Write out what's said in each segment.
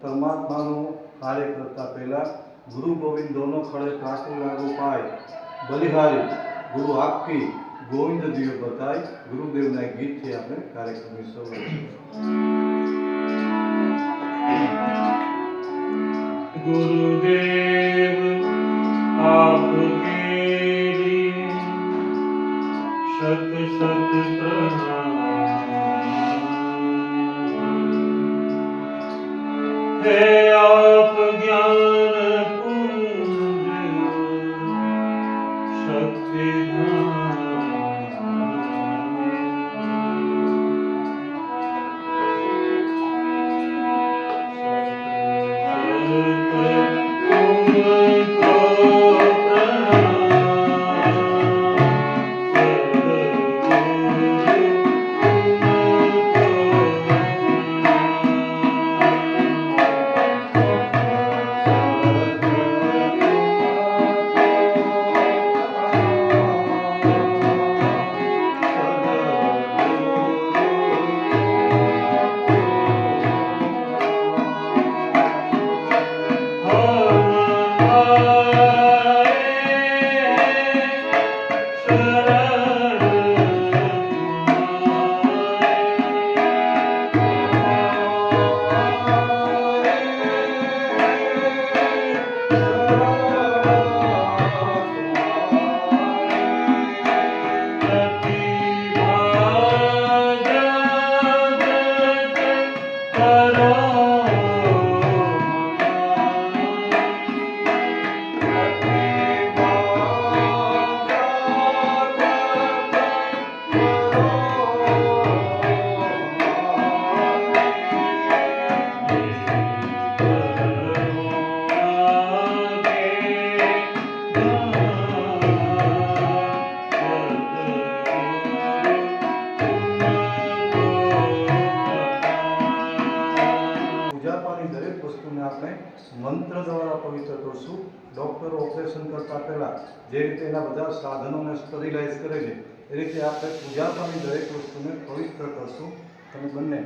પરમાત્માનો કાર્ય કરતા પહેલા ગુરુ ગોવિંદ દોનો ખડે કાકુ લાગુ પાય. બલિહારી, ગુરુ આપકી ગોવિંદ દિવ્ય બતાય. ગુરુદેવના ગીતથી આપણે કાર્યક્રમની શરૂઆત ગુરુદેવ, આપકે સત સત પ્રણામ. ਆਪੇ ਆਪ ਗਿਆਨ આપણે મંત્ર દ્વારા પવિત્ર કરશું ડૉક્ટરો ઓપરેશન કરતાં પહેલાં જે રીતે એના બધા સાધનોને સ્ટરીલાઇઝ કરે છે એ રીતે આપણે પૂજા પાણી દરેક વસ્તુને પવિત્ર કરશું. તમે બંને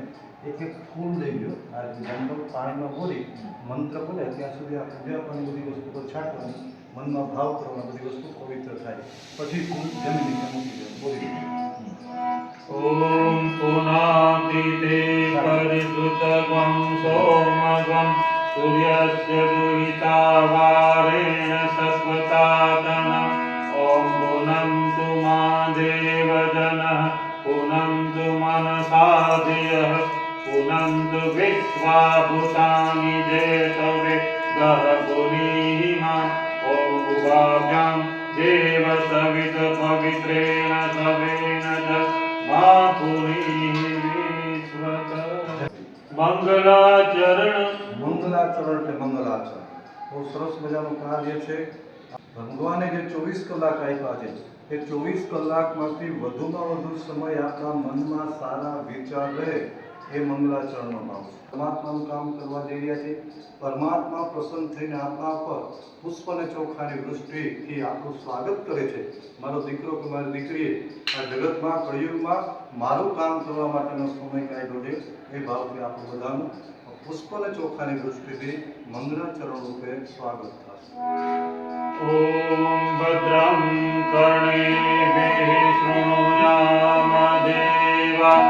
એક એક ફૂલ લઈ લો આ જંગલ પાણીમાં બોલી મંત્ર બોલે ત્યાં સુધી આ પૂજા પાણી બધી વસ્તુ પર છાંટવાનું મનમાં ભાવ કરવાનો બધી વસ્તુ પવિત્ર થાય. પછી જમીન નીચે મૂકી દે બોલી ઓમ પુનાતિ તે પરિસુત सूर्यस्य गुहिता वारेण सत्वतातन ॐ पुनन्तु मा देवजनः पुनन्तु मनसा धियः पुनन्तु विश्वा भूतानि जेतवे गः पुनीमा ॐ भुभाभ्यां देवसवितपवित्रेण सवेन च मा पुनीश्वत मङ्गलाचरणम् મંગલાચરણ એટલે મંગલાચરણ. બહુ સરસ મજાનું કાર્ય છે. ભગવાને જે ચોવીસ કલાક આપ્યા છે, એ ચોવીસ કલાકમાંથી વધુમાં વધુ સમય આપણા મનમાં સારા વિચાર રહે એ મંગલાચરણનો ભાવ છે. પરમાત્માનું કામ કરવા જઈ રહ્યા છે. પરમાત્મા પ્રસન્ન થઈને આપણા પર પુષ્પ અને ચોખાની વૃષ્ટિથી આપણું સ્વાગત કરે છે. મારો દીકરો કે મારી દીકરીએ આ જગતમાં, કળિયુગમાં મારું કામ કરવા માટેનો સમય કાઢ્યો છે. એ ભાવથી આપણું બધાનું પુષ્પલ ચોખાની દૃષ્ટિથી મંગળાચરણ રૂપે સ્વાગત થશે. ઓમ ભદ્રમ કર્ણે શૃણુયામ દેવા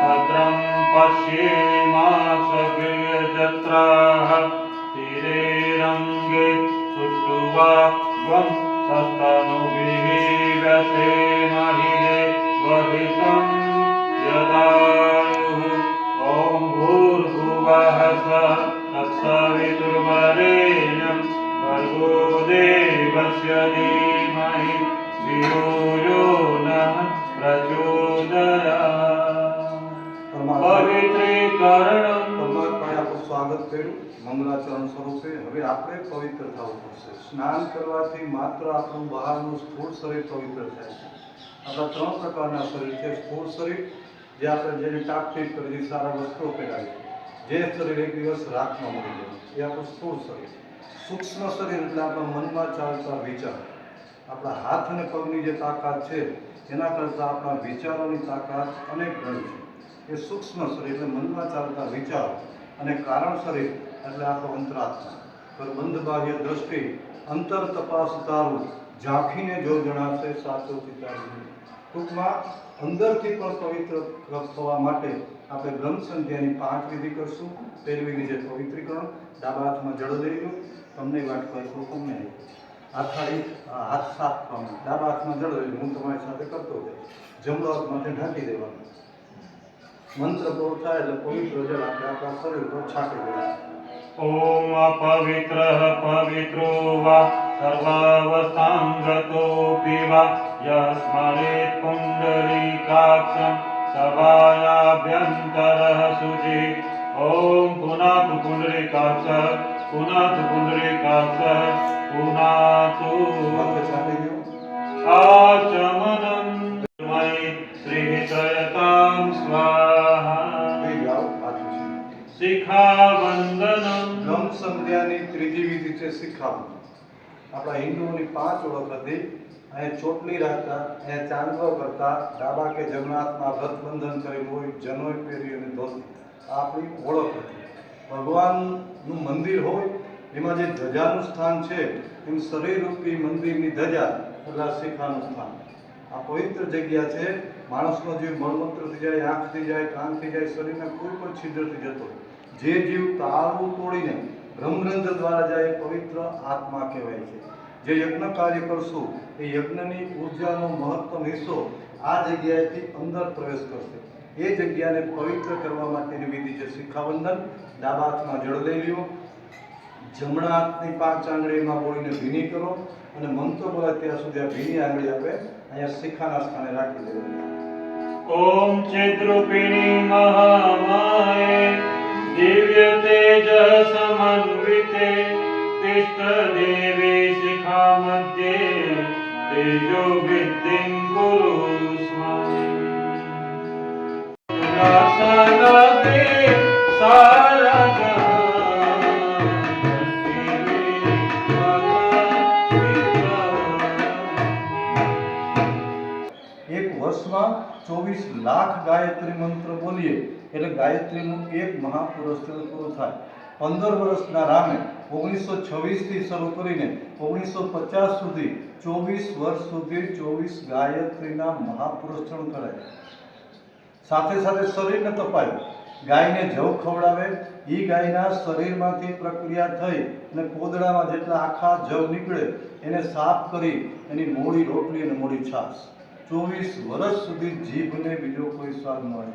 ભદ્રમ પશ્યેમાક્ષગીર્જત્રાહ યદા भूर्भुवः स्वः तत्सवितुर्वरेण्यं भर्गो देवस्य धीमहि धियो यो नः प्रचोदयात् પવિત્રીકરણ પરમાત્માએ આપણું સ્વાગત કર્યું મંગળાચરણ સ્વરૂપે હવે આપણે પવિત્ર થવું પડશે સ્નાન કરવાથી માત્ર આપણું બહારનું સ્થૂળ શરીર પવિત્ર થાય છે આપણા ત્રણ પ્રકારના શરીર છે સ્થૂળ શરીર જે આપણે જેને ટાપટીપ કરી સારા વસ્ત્રો પહેરાવી જે શરીર એક દિવસ રાખમાં મળી જાય એ આપણું સ્થૂળ શરીર. સૂક્ષ્મ શરીર એટલે આપણા મનમાં ચાલતા વિચાર. આપણા હાથ અને પગની જે તાકાત છે, એના કરતાં આપણા વિચારોની તાકાત અનેક ગણી છે. એ સૂક્ષ્મ શરીર એટલે મનમાં ચાલતા વિચાર અને કારણ શરીર એટલે આપણો અંતરાત્મા. પર બંધ બાહ્ય દ્રષ્ટિ, અંતર તપાસ તારું, ઝાંખીને જો જણાશે સાચો પિતાજી ટૂંકમાં, અંદરથી પણ પવિત્ર થવા માટે આપણે બ્રહ્મ સંધ્યાની પાંચ વિધિ કરશું પહેલી વિધિ છે પવિત્રીકરણ ડાબા હાથમાં જળ લઈ લો, તમને વાત કરશો તમને હાથાળી હાથ સાફ કરવાનો. ડાબા હાથમાં જળ લઈ હું તમારી સાથે કરતો જમણો હાથ માથે ઢાંકી દેવાનું. મંત્ર પૂરો થાય એટલે પવિત્ર જળ આપણે આપણા શરીર પર છાંટી દેવાનું. ઓમ અપવિત્ર પવિત્રો વા સર્વાવસ્થાંગતો પીવા યસ્મરે પુંડરીકાક્ષમ. સવાયાભ્યંતર શુચિ ઓમ પુનાત પુંડરીકાક્ષ પુનાત પુંડરીકાક્ષ પુનાતુ આચમનમ મય શ્રીહિતયતામ સ્વાહા શિખાવંદનમ બ્રહ્મ સંધ્યાની ત્રીજી વિધિ છે શિખાવંદન આપણા હિન્દુઓની પાંચ ઓળખ હતી અહીંયા ચોટલી રાખતા અહીં ચાંદલો કરતા, ડાબા કે જમણા હાથમાં વ્રત બંધન કરેલું હોય જનોય પહેરી અને ધોતી. આપણી ઓળખ હતી. ભગવાનનું મંદિર હોય, એમાં જે ધજાનું સ્થાન છે, એમ શરીરરૂપી મંદિરની ધજા એટલે શિખાનું સ્થાન. આ પવિત્ર જગ્યા છે. માણસનો જીવ મળમૂત્રથી જાય આંખથી જાય કાનથી જાય, શરીરના કોઈ પણ છિદ્રથી જતો જે જીવ તાળું તોડીને બ્રહ્મરંધ્ર દ્વારા જાય પવિત્ર આત્મા કહેવાય છે. જે યજ્ઞ કાર્ય કરશું, એ યજ્ઞની ઉર્જાનો મહત્તમ હિસ્સો આ જગ્યાએથી અંદર પ્રવેશ કરશે. એ જગ્યાને પવિત્ર કરવા માટેની વિધિ છે શિખાવંદન. ડાબા હાથમાં જળ લઈ લ્યો. જમણા હાથની પાંચ આંગળીમાં બોળીને ભીની કરો અને મંત્ર બોલાય ત્યાં સુધી આ ભીની આંગળી આપણે અહીંયા શિખાના સ્થાને રાખી દેવું ઓમ ચેદ્રુપિણી મહામાએ દિવ્ય તેજ સમન્વિતે, તિષ્ઠ દેવી તેજો વિદ્ધિં વર્ષમાં ચોવીસ લાખ ગાયત્રી મંત્ર બોલીએ એટલે ગાયત્રીનું એક મહાપુરસ્કાર પૂરું થાય પંદર વર્ષના રામે ઓગણીસો છવ્વીસથી શરૂ કરીને ઓગણીસો પચાસ સુધી ચોવીસ વર્ષ સુધી ચોવીસ ગાયત્રીના મહાપુરુષણ કરાય. સાથે સાથે શરીરને તપાયું. ગાયને જવ ખવડાવે. એ ગાયના શરીરમાંથી પ્રક્રિયા થઈ અને કોદડામાં જેટલા આખા જવ નીકળે એને સાફ કરી એની મોડી રોટલી અને મોડી છાશ. ચોવીસ વર્ષ સુધી જીભને બીજો કોઈ સ્વાદ મળે.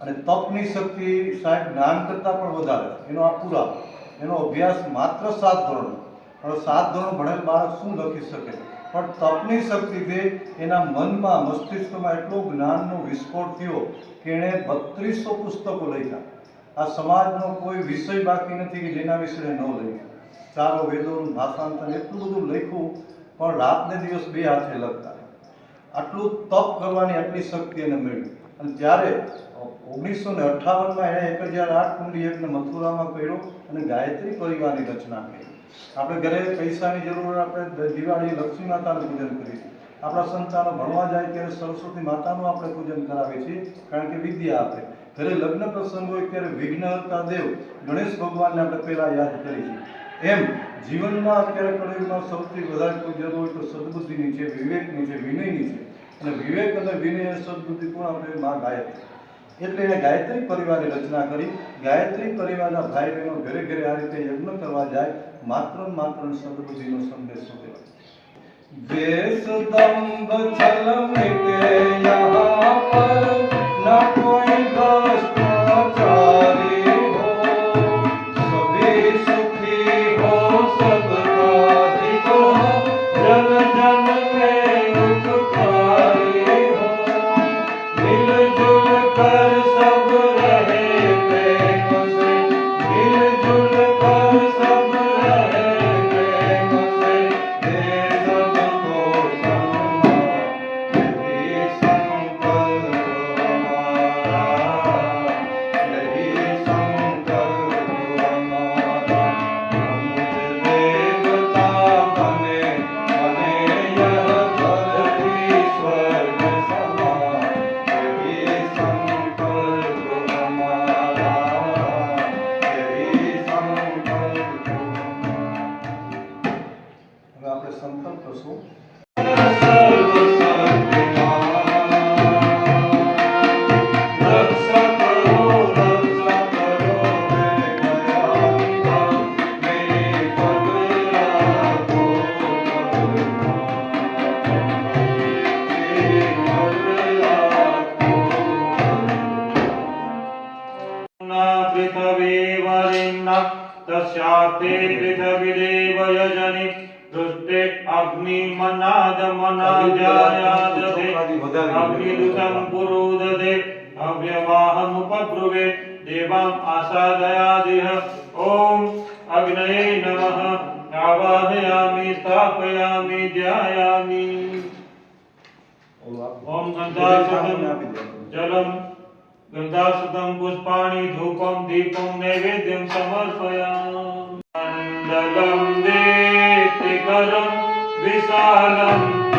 અને તપની શક્તિ સાહેબ જ્ઞાન કરતાં પણ વધારે. એનો આ પૂરા એનો અભ્યાસ માત્ર સાત ધોરણ પણ સાત ધોરણ ભણેલ બાળક શું લખી શકે? પણ તપની શક્તિથી એના મનમાં, મસ્તિષ્કમાં એટલો જ્ઞાનનો વિસ્ફોટ થયો કે એણે બત્રીસો પુસ્તકો લખ્યા. આ સમાજનો કોઈ વિષય બાકી નથી કે જેના વિશે ન લખ્યા. ચારો વેદોનું ભાષાંતર એટલું બધું લખ્યું, પણ રાતને દિવસ બે હાથે લખતા. આટલું તપ કરવાની આટલી શક્તિ એને મળી. અને ત્યારે ઓગણીસો ને અઠ્ઠાવનમાં એણે એક હજાર આઠ કુંડી યજ્ઞ મથુરામાં કર્યો અને ગાયત્રી પરિવારની રચના કરી. આપણે ઘરે પૈસાની જરૂર આપણે દિવાળી લક્ષ્મી માતાનું પૂજન કરીએ. છીએ આપણા સંતાનો ભણવા જાય ત્યારે સરસ્વતી માતાનું આપણે પૂજન કરાવીએ છીએ, કારણ કે વિદ્યા આપે. ઘરે લગ્ન પ્રસંગ હોય ત્યારે વિઘ્નહર્તા દેવ ગણેશ ભગવાનને આપણે પહેલાં યાદ કરીએ છીએ. એમ જીવનમાં અત્યારે કળયુગમાં સૌથી વધારે કોઈ હોય તો સદબુદ્ધિની છે, વિવેકની છે, વિનયની છે. અને વિવેક અને વિનય સદબુદ્ધિ પણ આપણે માં ગાયત્રી. એટલે એણે ગાયત્રી પરિવારની રચના કરી. ગાયત્રી પરિવારના ભાઈ બહેનો ઘરે ઘરે આ રીતે યજ્ઞ કરવા જાય માત્ર માત્ર સદબુદ્ધિનો સંદેશો દેવાય દેશ દંભ ચલ મિટે યહાં પર ન तस्यास्ते पृथ्वीदेव यजनि दृष्टे अग्निमनादमनाजायादधे अग्निदूतं पुरोदधे अव्यवाहमुपब्रुवे देवाम् आसादयादिह ॐ अग्नये नमः आवाहयामि स्थापयामि ध्यायामि ॐ गन्धासुतं जलं ગંધાસુતમ પુષ્પાણી ધૂપમ દીપમ નૈવેદ્યમ સમર્પયામ મંડલમ દેતિકરમ વિશાલમ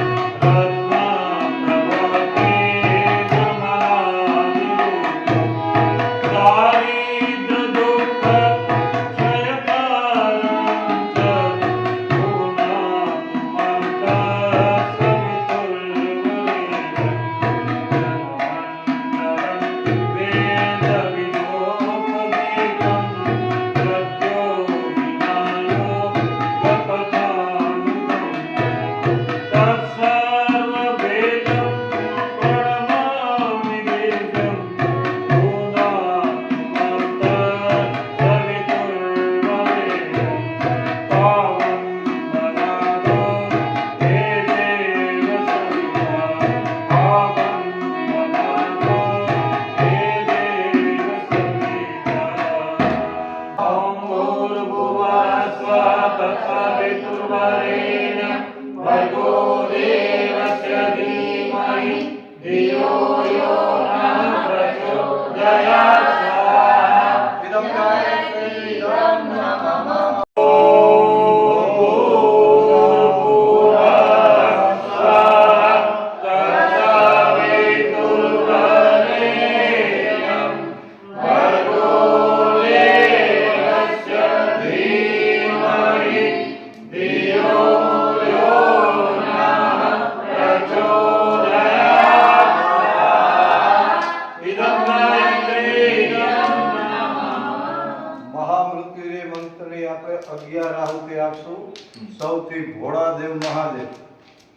સૌથી ભોળા દેવ મહાદેવ.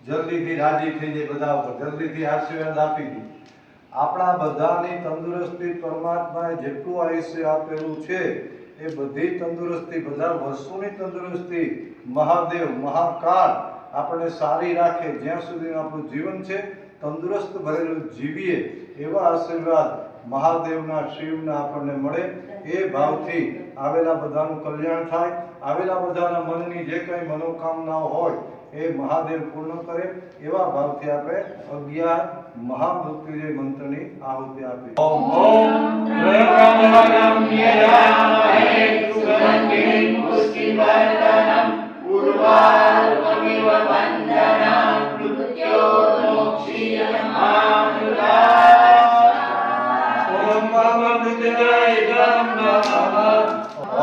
જલ્દીથી રાજી થઈ જાય બધા ઉપર. જલ્દીથી આશીર્વાદ આપી દે. આપણા બધાની તંદુરસ્તી પરમાત્માએ જેટલું આયુષ્ય આપેલું છે, એ બધી તંદુરસ્તી, બધા વર્ષોની તંદુરસ્તી મહાદેવ, મહાકાળ આપણે સારી રાખે. જ્યાં સુધી આપણું જીવન છે, તંદુરસ્ત ભરેલું જીવીએ એવા આશીર્વાદ મહાદેવના, શિવના આપણને મળે એ ભાવથી આવેલા બધાનું કલ્યાણ થાય. આવેલા બધાના મનની જે કંઈ મનોકામનાઓ હોય એ મહાદેવ પૂર્ણ કરે. એવા ભાવથી આપણે અગિયાર મહામૃત્યુજય મંત્રની આહુતિ આપી ઓમ ઓમ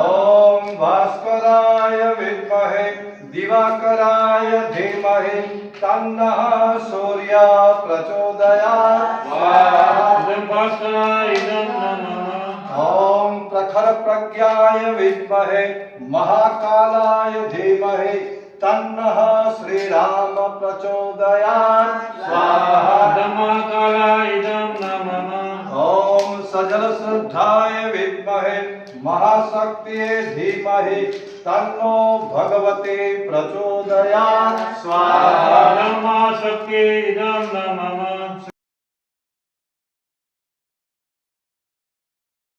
ॐ भास्कराय विद्महे दिवाकराय धीमहि तन्नः सूर्या प्रचोदयात् ॐ प्रखरप्रज्ञाय विद्महे महाकालाय धीमहि तन्नः श्रीराम प्रचोदयात् स्वाहा नमः સજલ શ્રદ્ધાય વિદ્મહે મહાશક્તિએ ધીમહિ તન્નો ભગવતે પ્રચોદયાત સ્વાહા નમઃ શક્તિ ઇદં નમઃ